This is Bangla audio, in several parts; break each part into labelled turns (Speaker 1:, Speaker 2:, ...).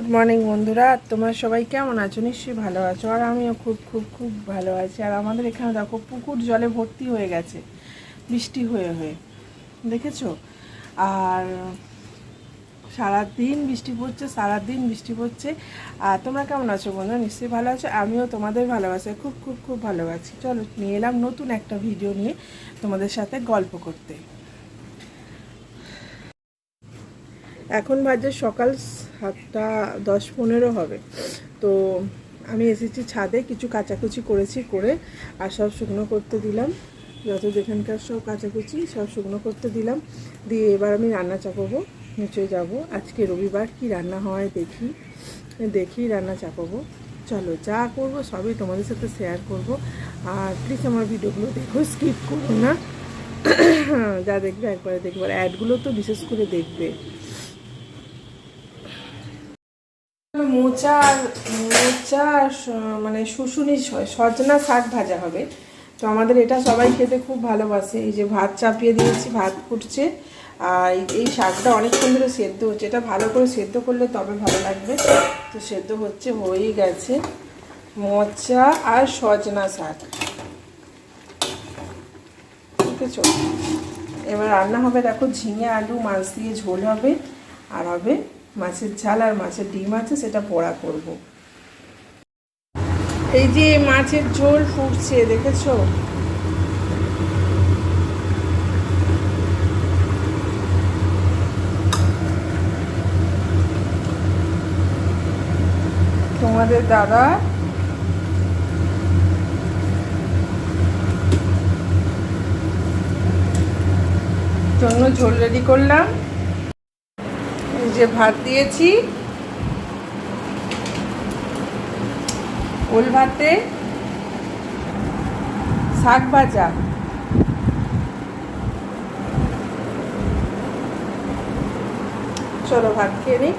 Speaker 1: গুড মর্নিং বন্ধুরা। তোমরা সবাই কেমন আছো? নিশ্চয়ই ভালো আছো, আর আমিও খুব খুব খুব ভালো আছি। আর আমাদের এখানে দেখো, পুকুর জলে ভর্তি হয়ে গেছে, বৃষ্টি হয়ে হয়ে। দেখেছ? আর সারাদিন বৃষ্টি পড়ছে, সারাদিন বৃষ্টি পড়ছে। আর তোমরা কেমন আছো, বন্ধুরা? নিশ্চয়ই ভালো আছো? আমিও তোমাদের ভালোবাসে খুব খুব খুব ভালো আছি। চলো, নিয়ে এলাম নতুন একটা ভিডিও নিয়ে তোমাদের সাথে গল্প করতে। এখন বাজে সকাল সাতটা, দশ পনেরো হবে। তো আমি এসেছি ছাদে, কিছু কাচাকুচি করেছি করে, আর সব শুকনো করতে দিলাম। যত যেখানকার সব কাচাকুচি, সব শুকনো করতে দিলাম। দিয়ে এবার আমি রান্না চাপাবো, নিচে যাব। আজকে রবিবার, কি রান্না হয় দেখি দেখি রান্না চাপাবো। চলো, যা করব সবই তোমাদের সাথে শেয়ার করব। আর প্লিজ আমার ভিডিওগুলো দেখো স্কিপ করো না। যা দেখবে, একবারে দেখবে। অ্যাডগুলো তো বিশেষ করে দেখবে। মোচা আর মোচা আর মানে শুশুনি সজনা শাক ভাজা হবে। তো আমাদের এটা সবাই খেতে খুব ভালোবাসে। এই যে ভাত চাপিয়ে দিয়েছি, ভাত ফুটছে। আর এই- শাকটা অনেকক্ষণ ধরে সেদ্ধ হচ্ছে। এটা ভালো করে সেদ্ধ করলে তবে ভালো লাগবে। তো সেদ্ধ হচ্ছে, হয়েই গেছে। মোচা আর সজনা শাক। আছে এবার রান্না হবে, দেখো ঝিঙে, আলু, মাছ দিয়ে ঝোল হবে। আর হবে মাছের ঝাল আর মাছের ডিম আছে, সেটা পোড়া করব। এই যে মাছের ঝোল ফুটছে, দেখেছ? তোমাদের দাদা জন্য ঝোল রেডি করলাম। যে ভাত দিয়েছি, ওল ভাতে শাক ভাজা। চলো ভাত খেয়ে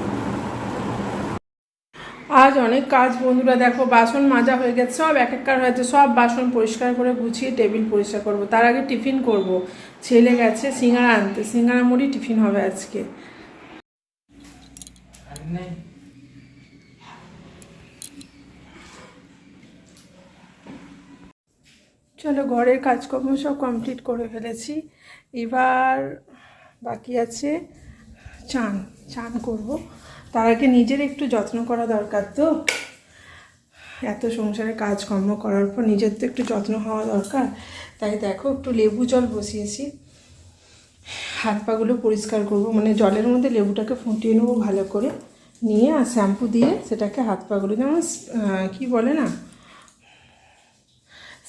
Speaker 1: আজ অনেক কাজ বন্ধুরা, দেখো বাসন মাজা হয়ে গেছে, সব এক এক কার হয়েছে, সব বাসন পরিষ্কার করে গুছিয়ে টেবিল পরিষ্কার করব। তার আগে টিফিন করব। ছেলে গেছে সিঙ্গারা আনতে, সিঙ্গারা মুড়ি টিফিন হবে আজকে। চলো ঘরের কাজকর্ম সব কমপ্লিট করে ফেলেছি। এবার বাকি আছে চান চান করব। তার আগে নিজের একটু যত্ন করা দরকার তো। এত সংসারে কাজকর্ম করার পর নিজের তো একটু যত্ন হওয়া দরকার। তাই দেখো, একটু লেবু জল বসিয়েছি। হাত পাগুলো পরিষ্কার করব মানে জলের মধ্যে লেবুটাকে ফুটিয়ে নেব ভালো করে। নিয়ে আর শ্যাম্পু দিয়ে সেটাকে হাত পাগুলো যেমন কি বলে না?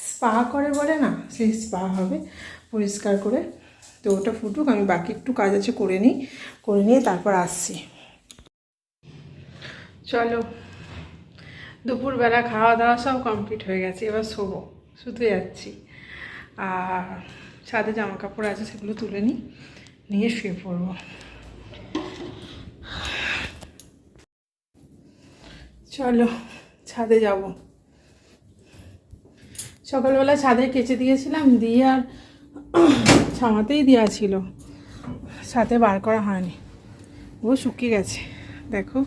Speaker 1: স্পা করে বলে না? সেই স্পা হবে। পরিষ্কার করে তো ওটা ফুটুক, আমি বাকি একটু কাজ আছে, করে নিই। করে নিয়ে তারপর আসছি। চলো, দুপুরবেলা খাওয়া দাওয়া সব কমপ্লিট হয়ে গেছে, এবার শোবো, শুতে যাচ্ছি। আর ছাদে জামা কাপড় আছে সেগুলো তুলে নিই, নিয়ে শুয়ে পড়ব। চলো, ছাদে যাব। সকালবেলা ছাদে কেচে দিয়েছিলাম, দিয়ে আর ছামাতেই দেওয়া ছিল। সাথে বার করা হয়নি। ও শুকিয়ে গেছে, দেখো।